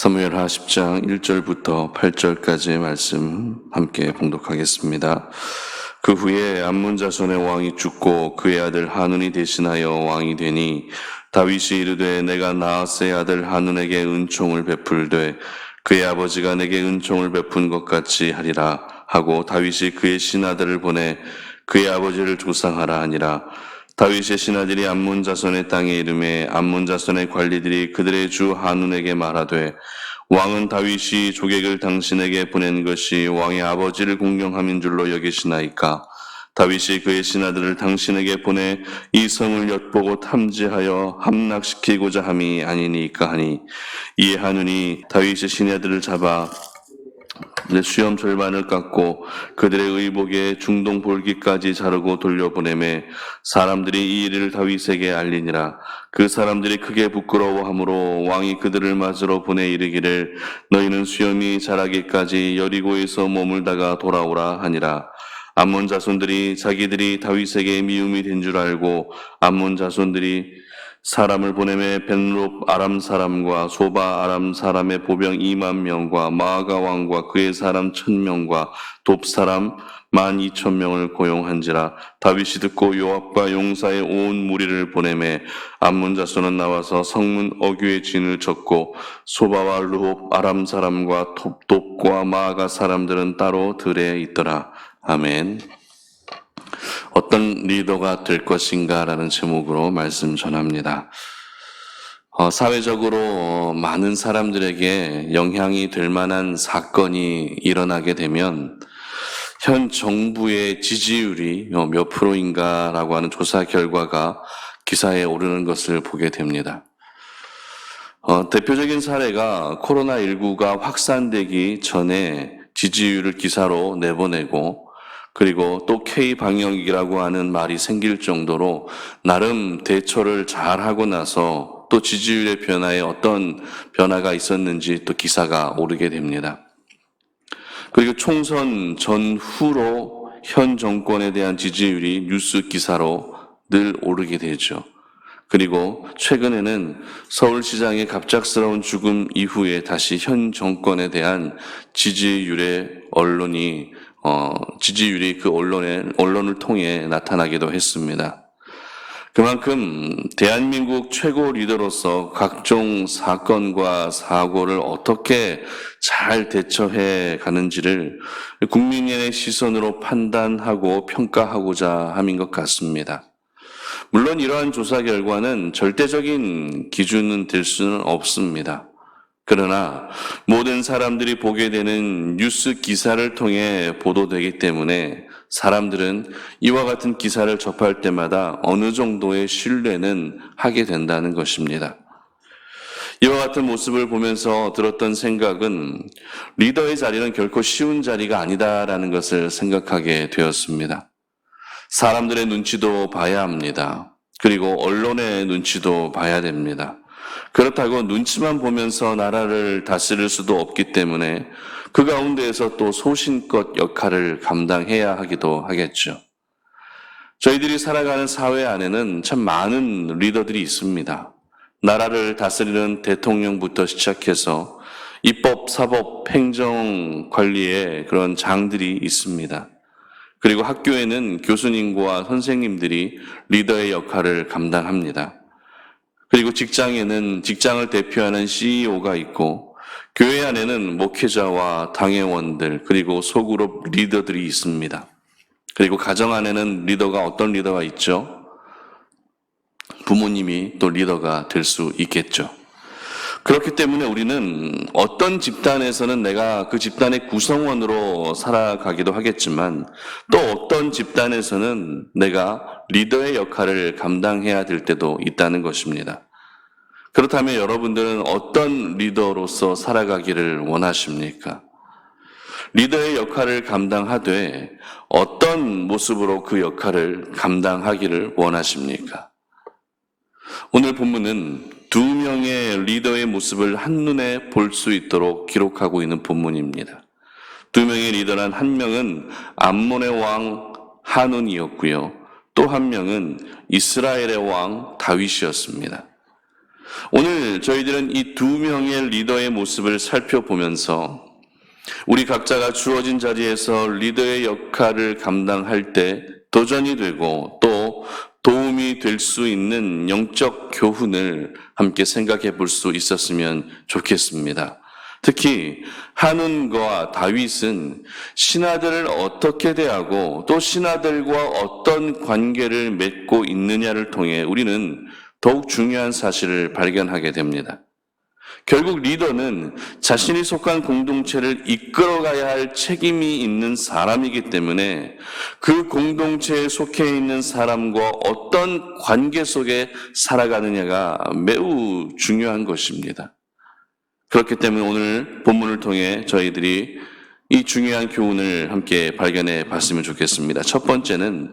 사무엘하 10장 1절부터 8절까지의 말씀 함께 봉독하겠습니다. 그 후에 암몬 자손의 왕이 죽고 그의 아들 하눈이 대신하여 왕이 되니 다윗이 이르되 내가 나아스의 아들 하눈에게 은총을 베풀되 그의 아버지가 내게 은총을 베푼 것 같이 하리라 하고 다윗이 그의 신하들을 보내 그의 아버지를 조상하라 하니라 다윗의 신하들이 암몬 자손의 땅에 이름에 암몬 자손의 관리들이 그들의 주 하눈에게 말하되 왕은 다윗이 조객을 당신에게 보낸 것이 왕의 아버지를 공경함인 줄로 여기시나이까? 다윗이 그의 신하들을 당신에게 보내 이 성을 엿보고 탐지하여 함락시키고자 함이 아니니까 하니 이에 하눈이 다윗의 신하들을 잡아 내 수염 절반을 깎고 그들의 의복에 중동 볼기까지 자르고 돌려보내매 사람들이 이 일을 다윗에게 알리니라. 그 사람들이 크게 부끄러워하므로 왕이 그들을 맞으러 보내 이르기를 너희는 수염이 자라기까지 여리고에서 머물다가 돌아오라 하니라. 암몬 자손들이 자기들이 다윗에게 미움이 된 줄 알고 암몬 자손들이 사람을 보내매 벤롭 아람 사람과 소바 아람 사람의 보병 2만 명과 마아가 왕과 그의 사람 1000명과 돕 사람 1만 2천 명을 고용한지라 다윗이 듣고 요압과 용사의 온 무리를 보내매 암몬 자손은 나와서 성문 어귀의 진을 쳤고 소바와 르홉 아람 사람과 돕, 돕과 마아가 사람들은 따로 들에 있더라 아멘. 어떤 리더가 될 것인가라는 제목으로 말씀 전합니다. 어, 사회적으로 어, 많은 사람들에게 영향이 될 만한 사건이 일어나게 되면 현 정부의 지지율이 어, 몇 프로인가라고 하는 조사 결과가 기사에 오르는 것을 보게 됩니다. 어, 대표적인 사례가 코로나19가 확산되기 전에 지지율을 기사로 내보내고 그리고 또 K 방역이라고 하는 말이 생길 정도로 나름 대처를 잘 하고 나서 또 지지율의 변화에 어떤 변화가 있었는지 또 기사가 오르게 됩니다. 그리고 총선 전후로 현 정권에 대한 지지율이 뉴스 기사로 늘 오르게 되죠. 그리고 최근에는 서울시장의 갑작스러운 죽음 이후에 다시 현 정권에 대한 지지율의 언론이 어, 지지율이 그 언론에, 언론을 통해 나타나기도 했습니다. 그만큼 대한민국 최고 리더로서 각종 사건과 사고를 어떻게 잘 대처해 가는지를 국민의 시선으로 판단하고 평가하고자 함인 것 같습니다. 물론 이러한 조사 결과는 절대적인 기준은 될 수는 없습니다. 그러나 모든 사람들이 보게 되는 뉴스 기사를 통해 보도되기 때문에 사람들은 이와 같은 기사를 접할 때마다 어느 정도의 신뢰는 하게 된다는 것입니다. 이와 같은 모습을 보면서 들었던 생각은 리더의 자리는 결코 쉬운 자리가 아니다라는 것을 생각하게 되었습니다. 사람들의 눈치도 봐야 합니다. 그리고 언론의 눈치도 봐야 됩니다. 그렇다고 눈치만 보면서 나라를 다스릴 수도 없기 때문에 그 가운데에서 또 소신껏 역할을 감당해야 하기도 하겠죠. 저희들이 살아가는 사회 안에는 참 많은 리더들이 있습니다. 나라를 다스리는 대통령부터 시작해서 입법, 사법, 행정 관리에 그런 장들이 있습니다. 그리고 학교에는 교수님과 선생님들이 리더의 역할을 감당합니다. 그리고 직장에는 직장을 대표하는 CEO가 있고 교회 안에는 목회자와 당회원들 그리고 소그룹 리더들이 있습니다. 그리고 가정 안에는 리더가 어떤 리더가 있죠? 부모님이 또 리더가 될 수 있겠죠. 그렇기 때문에 우리는 어떤 집단에서는 내가 그 집단의 구성원으로 살아가기도 하겠지만 또 어떤 집단에서는 내가 리더의 역할을 감당해야 될 때도 있다는 것입니다. 그렇다면 여러분들은 어떤 리더로서 살아가기를 원하십니까? 리더의 역할을 감당하되 어떤 모습으로 그 역할을 감당하기를 원하십니까? 오늘 본문은 두 명의 리더의 모습을 한눈에 볼 수 있도록 기록하고 있는 본문입니다. 두 명의 리더란 한 명은 암몬의 왕 한운이었고요. 또 한 명은 이스라엘의 왕 다윗이었습니다. 오늘 저희들은 이 두 명의 리더의 모습을 살펴보면서 우리 각자가 주어진 자리에서 리더의 역할을 감당할 때 도전이 되고 또 도움이 될 수 있는 영적 교훈을 함께 생각해 볼 수 있었으면 좋겠습니다. 특히 한운과 다윗은 신하들을 어떻게 대하고 또 신하들과 어떤 관계를 맺고 있느냐를 통해 우리는 더욱 중요한 사실을 발견하게 됩니다. 결국 리더는 자신이 속한 공동체를 이끌어가야 할 책임이 있는 사람이기 때문에 그 공동체에 속해 있는 사람과 어떤 관계 속에 살아가느냐가 매우 중요한 것입니다. 그렇기 때문에 오늘 본문을 통해 저희들이 이 중요한 교훈을 함께 발견해 봤으면 좋겠습니다. 첫 번째는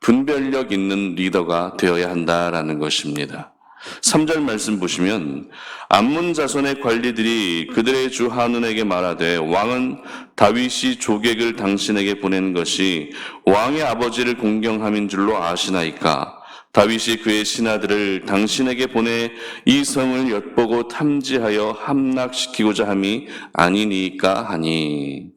분별력 있는 리더가 되어야 한다라는 것입니다. 3절 말씀 보시면 암문 자손의 관리들이 그들의 주 하눈에게 말하되 왕은 다윗이 조객을 당신에게 보낸 것이 왕의 아버지를 공경함인 줄로 아시나이까 다윗이 그의 신하들을 당신에게 보내 이 성을 엿보고 탐지하여 함락시키고자 함이 아니니까 하니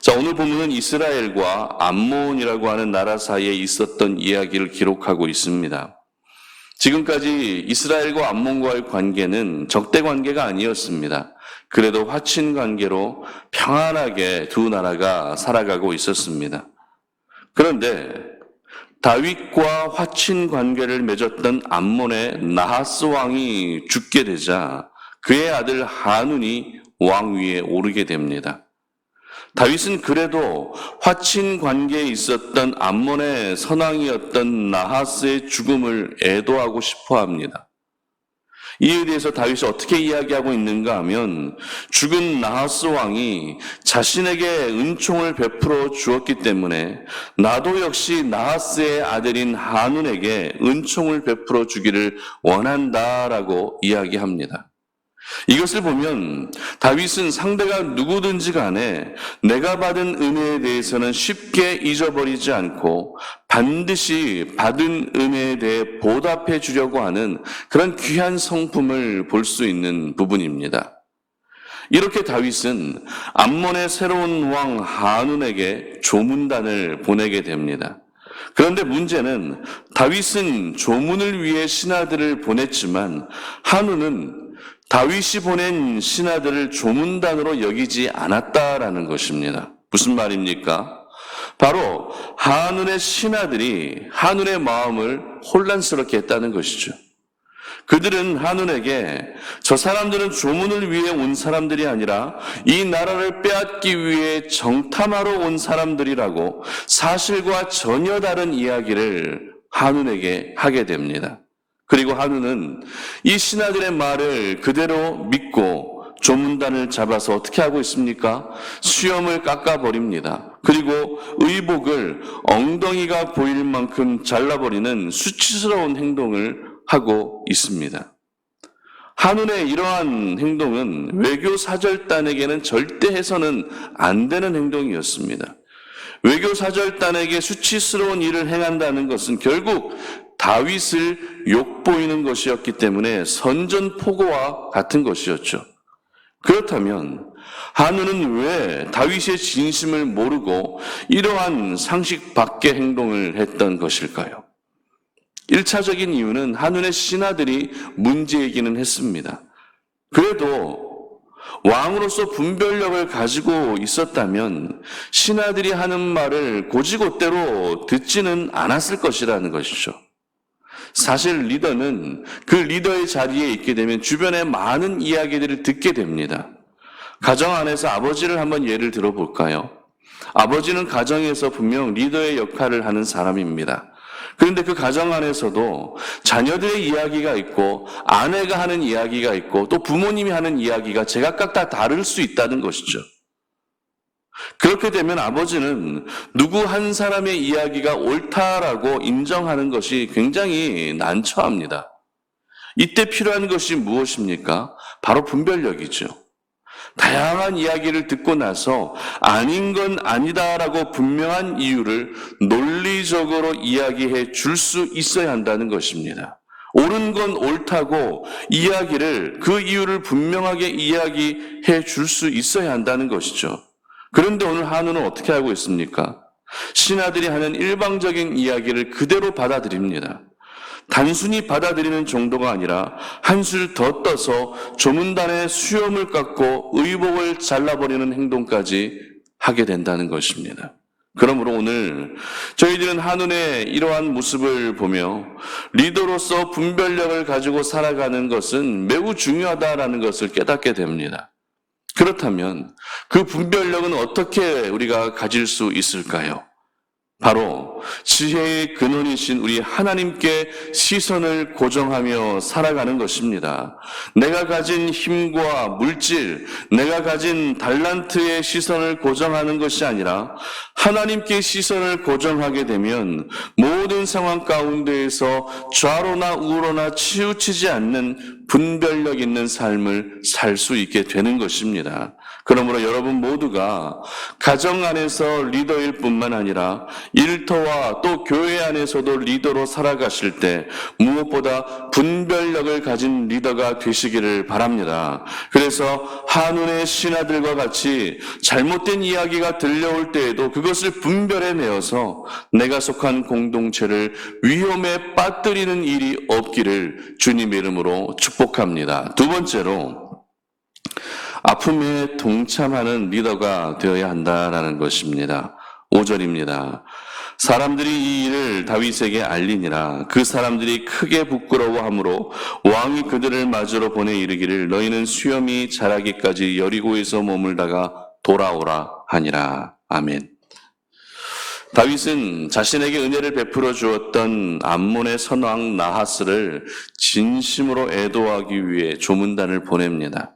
자, 오늘 본문은 이스라엘과 암몬이라고 하는 나라 사이에 있었던 이야기를 기록하고 있습니다. 지금까지 이스라엘과 암몬과의 관계는 적대 관계가 아니었습니다. 그래도 화친 관계로 평안하게 두 나라가 살아가고 있었습니다. 그런데 다윗과 화친 관계를 맺었던 암몬의 나하스 왕이 죽게 되자 그의 아들 한운이 왕 위에 오르게 됩니다. 다윗은 그래도 화친 관계에 있었던 암몬의 선왕이었던 나하스의 죽음을 애도하고 싶어 합니다. 이에 대해서 다윗이 어떻게 이야기하고 있는가 하면 죽은 나하스 왕이 자신에게 은총을 베풀어 주었기 때문에 나도 역시 나하스의 아들인 한운에게 은총을 베풀어 주기를 원한다라고 이야기합니다. 이것을 보면 다윗은 상대가 누구든지 간에 내가 받은 은혜에 대해서는 쉽게 잊어버리지 않고 반드시 받은 은혜에 대해 보답해 주려고 하는 그런 귀한 성품을 볼 수 있는 부분입니다. 이렇게 다윗은 암몬의 새로운 왕 한운에게 조문단을 보내게 됩니다. 그런데 문제는 다윗은 조문을 위해 신하들을 보냈지만 한우는 다윗이 보낸 신하들을 조문단으로 여기지 않았다라는 것입니다. 무슨 말입니까? 바로 한운의 신하들이 한운의 마음을 혼란스럽게 했다는 것이죠. 그들은 한운에게 저 사람들은 조문을 위해 온 사람들이 아니라 이 나라를 빼앗기 위해 정탐하러 온 사람들이라고 사실과 전혀 다른 이야기를 한운에게 하게 됩니다. 그리고 한우는 이 신하들의 말을 그대로 믿고 조문단을 잡아서 어떻게 하고 있습니까? 수염을 깎아버립니다. 그리고 의복을 엉덩이가 보일 만큼 잘라버리는 수치스러운 행동을 하고 있습니다. 한운의 이러한 행동은 외교 사절단에게는 절대 해서는 안 되는 행동이었습니다. 외교 사절단에게 수치스러운 일을 행한다는 것은 결국 다윗을 욕보이는 것이었기 때문에 선전포고와 같은 것이었죠. 그렇다면 한우는 왜 다윗의 진심을 모르고 이러한 상식 밖의 행동을 했던 것일까요? 1차적인 이유는 한운의 신하들이 문제이기는 했습니다. 그래도 왕으로서 분별력을 가지고 있었다면 신하들이 하는 말을 고지고대로 듣지는 않았을 것이라는 것이죠. 사실 리더는 그 리더의 자리에 있게 되면 주변의 많은 이야기들을 듣게 됩니다. 가정 안에서 아버지를 한번 예를 들어볼까요? 아버지는 가정에서 분명 리더의 역할을 하는 사람입니다. 그런데 그 가정 안에서도 자녀들의 이야기가 있고 아내가 하는 이야기가 있고 또 부모님이 하는 이야기가 제각각 다 다를 수 있다는 것이죠. 그렇게 되면 아버지는 누구 한 사람의 이야기가 옳다라고 인정하는 것이 굉장히 난처합니다. 이때 필요한 것이 무엇입니까? 바로 분별력이죠. 다양한 이야기를 듣고 나서 아닌 건 아니다라고 분명한 이유를 논리적으로 이야기해 줄 수 있어야 한다는 것입니다. 옳은 건 옳다고 이야기를 그 이유를 분명하게 이야기해 줄 수 있어야 한다는 것이죠. 그런데 오늘 한우는 어떻게 하고 있습니까? 신하들이 하는 일방적인 이야기를 그대로 받아들입니다. 단순히 받아들이는 정도가 아니라 한술 더 떠서 조문단의 수염을 깎고 의복을 잘라버리는 행동까지 하게 된다는 것입니다. 그러므로 오늘 저희들은 한눈의 이러한 모습을 보며 리더로서 분별력을 가지고 살아가는 것은 매우 중요하다라는 것을 깨닫게 됩니다. 그렇다면 그 분별력은 어떻게 우리가 가질 수 있을까요? 바로 지혜의 근원이신 우리 하나님께 시선을 고정하며 살아가는 것입니다. 내가 가진 힘과 물질, 내가 가진 달란트의 시선을 고정하는 것이 아니라 하나님께 시선을 고정하게 되면 모든 상황 가운데에서 좌로나 우로나 치우치지 않는 분별력 있는 삶을 살 수 있게 되는 것입니다. 그러므로 여러분 모두가 가정 안에서 리더일 뿐만 아니라 일터와 또 교회 안에서도 리더로 살아가실 때 무엇보다 분별력을 가진 리더가 되시기를 바랍니다. 그래서 한운의 신하들과 같이 잘못된 이야기가 들려올 때에도 그것을 분별해 내어서 내가 속한 공동체를 위험에 빠뜨리는 일이 없기를 주님 이름으로 축복합니다. 두 번째로 아픔에 동참하는 리더가 되어야 한다라는 것입니다. 5절입니다. 사람들이 이 일을 다윗에게 알리니라 그 사람들이 크게 부끄러워하므로 왕이 그들을 맞으러 보내 이르기를 너희는 수염이 자라기까지 여리고에서 머물다가 돌아오라 하니라 아멘. 다윗은 자신에게 은혜를 베풀어 주었던 암몬의 선왕 나하스를 진심으로 애도하기 위해 조문단을 보냅니다.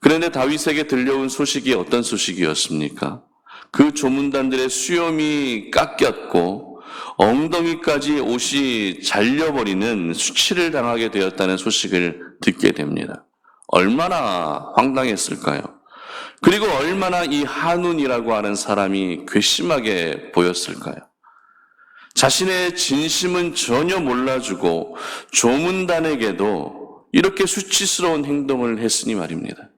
그런데 다윗에게 들려온 소식이 어떤 소식이었습니까? 그 조문단들의 수염이 깎였고 엉덩이까지 옷이 잘려버리는 수치를 당하게 되었다는 소식을 듣게 됩니다. 얼마나 황당했을까요? 그리고 얼마나 이 한운이라고 하는 사람이 괘씸하게 보였을까요? 자신의 진심은 전혀 몰라주고 조문단에게도 이렇게 수치스러운 행동을 했으니 말입니다.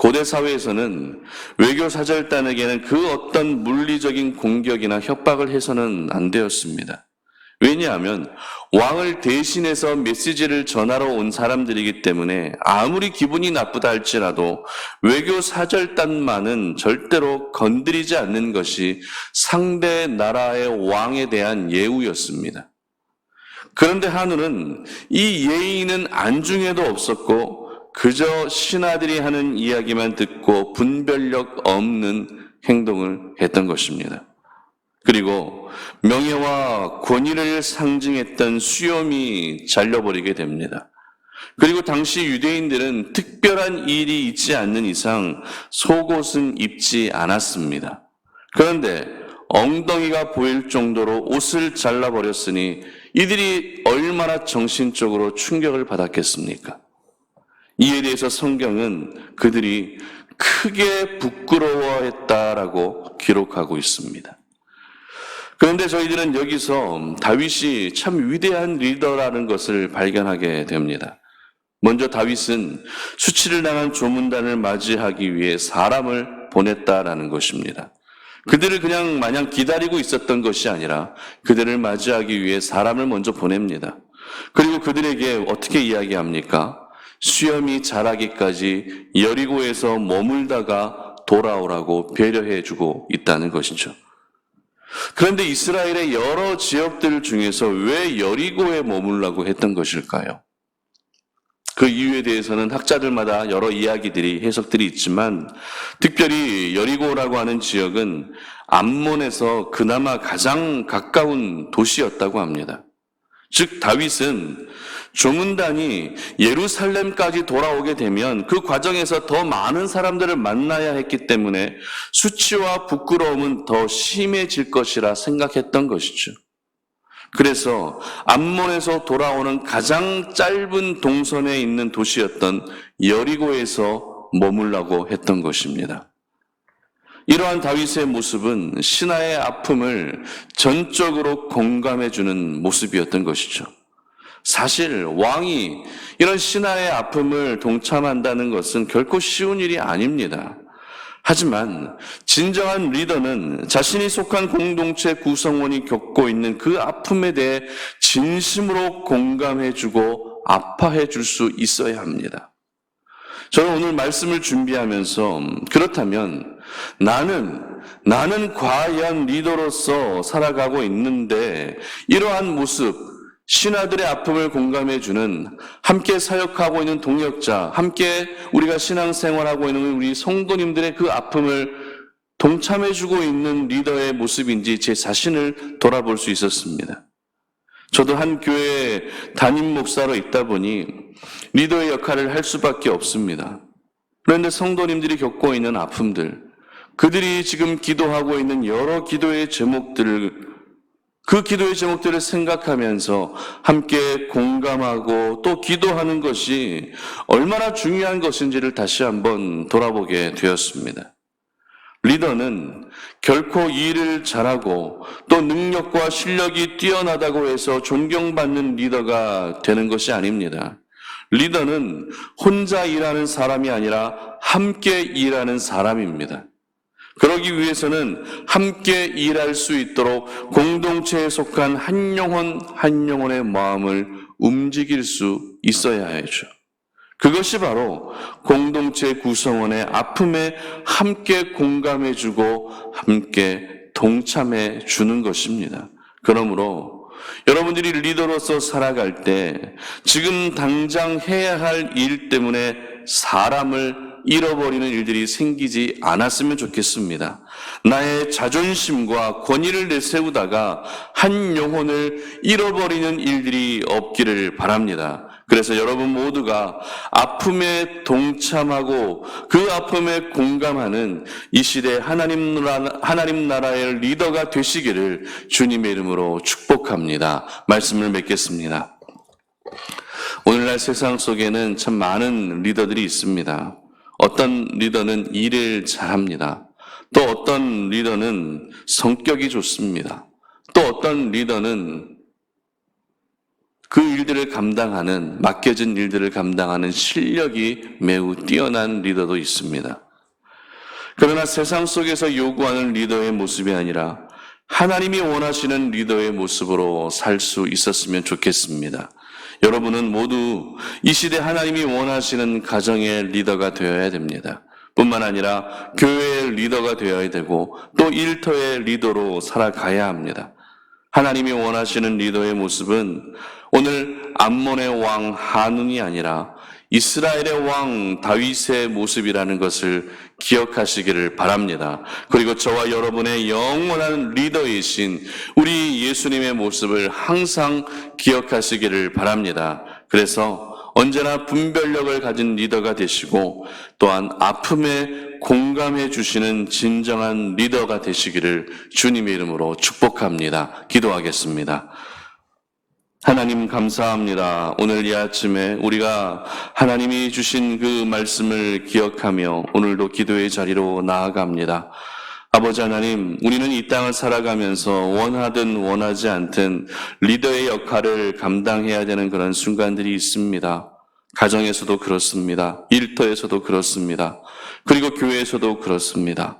고대 사회에서는 외교 사절단에게는 그 어떤 물리적인 공격이나 협박을 해서는 안 되었습니다. 왜냐하면 왕을 대신해서 메시지를 전하러 온 사람들이기 때문에 아무리 기분이 나쁘다 할지라도 외교 사절단만은 절대로 건드리지 않는 것이 상대 나라의 왕에 대한 예우였습니다. 그런데 한우는 이 예의는 안중에도 없었고 그저 신하들이 하는 이야기만 듣고 분별력 없는 행동을 했던 것입니다. 그리고 명예와 권위를 상징했던 수염이 잘려버리게 됩니다. 그리고 당시 유대인들은 특별한 일이 있지 않는 이상 속옷은 입지 않았습니다. 그런데 엉덩이가 보일 정도로 옷을 잘라버렸으니 이들이 얼마나 정신적으로 충격을 받았겠습니까? 이에 대해서 성경은 그들이 크게 부끄러워했다라고 기록하고 있습니다. 그런데 저희들은 여기서 다윗이 참 위대한 리더라는 것을 발견하게 됩니다. 먼저 다윗은 수치를 당한 조문단을 맞이하기 위해 사람을 보냈다라는 것입니다. 그들을 그냥 마냥 기다리고 있었던 것이 아니라 그들을 맞이하기 위해 사람을 먼저 보냅니다. 그리고 그들에게 어떻게 이야기합니까? 수염이 자라기까지 여리고에서 머물다가 돌아오라고 배려해 주고 있다는 것이죠. 그런데 이스라엘의 여러 지역들 중에서 왜 여리고에 머물라고 했던 것일까요? 그 이유에 대해서는 학자들마다 여러 이야기들이 해석들이 있지만 특별히 여리고라고 하는 지역은 암몬에서 그나마 가장 가까운 도시였다고 합니다. 즉 다윗은 조문단이 예루살렘까지 돌아오게 되면 그 과정에서 더 많은 사람들을 만나야 했기 때문에 수치와 부끄러움은 더 심해질 것이라 생각했던 것이죠. 그래서 암몬에서 돌아오는 가장 짧은 동선에 있는 도시였던 여리고에서 머물라고 했던 것입니다. 이러한 다윗의 모습은 신하의 아픔을 전적으로 공감해 주는 모습이었던 것이죠. 사실 왕이 이런 신하의 아픔을 동참한다는 것은 결코 쉬운 일이 아닙니다. 하지만 진정한 리더는 자신이 속한 공동체 구성원이 겪고 있는 그 아픔에 대해 진심으로 공감해주고 아파해줄 수 있어야 합니다. 저는 오늘 말씀을 준비하면서 그렇다면 나는 나는 과연 리더로서 살아가고 있는데 이러한 모습 신하들의 아픔을 공감해 주는 함께 사역하고 있는 동역자, 함께 우리가 신앙생활하고 있는 우리 성도님들의 그 아픔을 동참해 주고 있는 리더의 모습인지 제 자신을 돌아볼 수 있었습니다. 저도 한 교회 담임 목사로 있다 보니 리더의 역할을 할 수밖에 없습니다. 그런데 성도님들이 겪고 있는 아픔들, 그들이 지금 기도하고 있는 여러 기도의 제목들을 그 기도의 제목들을 생각하면서 함께 공감하고 또 기도하는 것이 얼마나 중요한 것인지를 다시 한번 돌아보게 되었습니다. 리더는 결코 일을 잘하고 또 능력과 실력이 뛰어나다고 해서 존경받는 리더가 되는 것이 아닙니다. 리더는 혼자 일하는 사람이 아니라 함께 일하는 사람입니다. 그러기 위해서는 함께 일할 수 있도록 공동체에 속한 한 영혼 한 영혼의 마음을 움직일 수 있어야 하죠. 그것이 바로 공동체 구성원의 아픔에 함께 공감해주고 함께 동참해 주는 것입니다. 그러므로 여러분들이 리더로서 살아갈 때 지금 당장 해야 할 일 때문에 사람을 잃어버리는 일들이 생기지 않았으면 좋겠습니다. 나의 자존심과 권위를 내세우다가 한 영혼을 잃어버리는 일들이 없기를 바랍니다. 그래서 여러분 모두가 아픔에 동참하고 그 아픔에 공감하는 이 시대 하나님 나라, 하나님 나라의 리더가 되시기를 주님의 이름으로 축복합니다. 말씀을 맺겠습니다. 오늘날 세상 속에는 참 많은 리더들이 있습니다. 어떤 리더는 일을 잘합니다. 또 어떤 리더는 성격이 좋습니다. 또 어떤 리더는 그 일들을 감당하는, 맡겨진 일들을 감당하는 실력이 매우 뛰어난 리더도 있습니다. 그러나 세상 속에서 요구하는 리더의 모습이 아니라 하나님이 원하시는 리더의 모습으로 살 수 있었으면 좋겠습니다. 여러분은 모두 이 시대 하나님이 원하시는 가정의 리더가 되어야 됩니다. 뿐만 아니라 교회의 리더가 되어야 되고 또 일터의 리더로 살아가야 합니다. 하나님이 원하시는 리더의 모습은 오늘 암몬의 왕 한운이 아니라 이스라엘의 왕 다윗의 모습이라는 것을 기억하시기를 바랍니다. 그리고 저와 여러분의 영원한 리더이신 우리 예수님의 모습을 항상 기억하시기를 바랍니다. 그래서 언제나 분별력을 가진 리더가 되시고 또한 아픔에 공감해 주시는 진정한 리더가 되시기를 주님의 이름으로 축복합니다. 기도하겠습니다. 하나님 감사합니다. 오늘 이 아침에 우리가 하나님이 주신 그 말씀을 기억하며 오늘도 기도의 자리로 나아갑니다. 아버지 하나님, 우리는 이 땅을 살아가면서 원하든 원하지 않든 리더의 역할을 감당해야 되는 그런 순간들이 있습니다. 가정에서도 그렇습니다. 일터에서도 그렇습니다. 그리고 교회에서도 그렇습니다.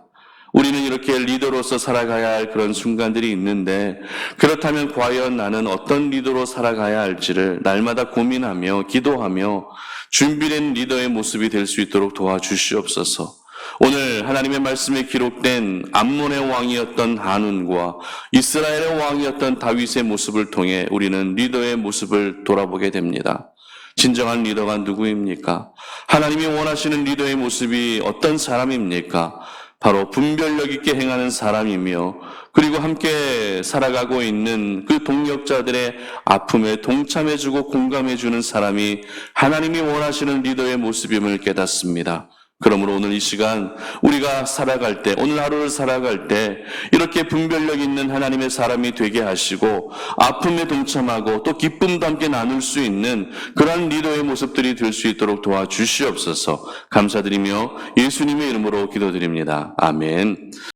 우리는 이렇게 리더로서 살아가야 할 그런 순간들이 있는데 그렇다면 과연 나는 어떤 리더로 살아가야 할지를 날마다 고민하며 기도하며 준비된 리더의 모습이 될 수 있도록 도와주시옵소서. 오늘 하나님의 말씀에 기록된 암몬의 왕이었던 한운과 이스라엘의 왕이었던 다윗의 모습을 통해 우리는 리더의 모습을 돌아보게 됩니다. 진정한 리더가 누구입니까? 하나님이 원하시는 리더의 모습이 어떤 사람입니까? 바로 분별력 있게 행하는 사람이며 그리고 함께 살아가고 있는 그 동력자들의 아픔에 동참해주고 공감해주는 사람이 하나님이 원하시는 리더의 모습임을 깨닫습니다. 그러므로 오늘 이 시간 우리가 살아갈 때, 오늘 하루를 살아갈 때 이렇게 분별력 있는 하나님의 사람이 되게 하시고 아픔에 동참하고 또 기쁨도 함께 나눌 수 있는 그런 리더의 모습들이 될 수 있도록 도와주시옵소서 감사드리며 예수님의 이름으로 기도드립니다. 아멘.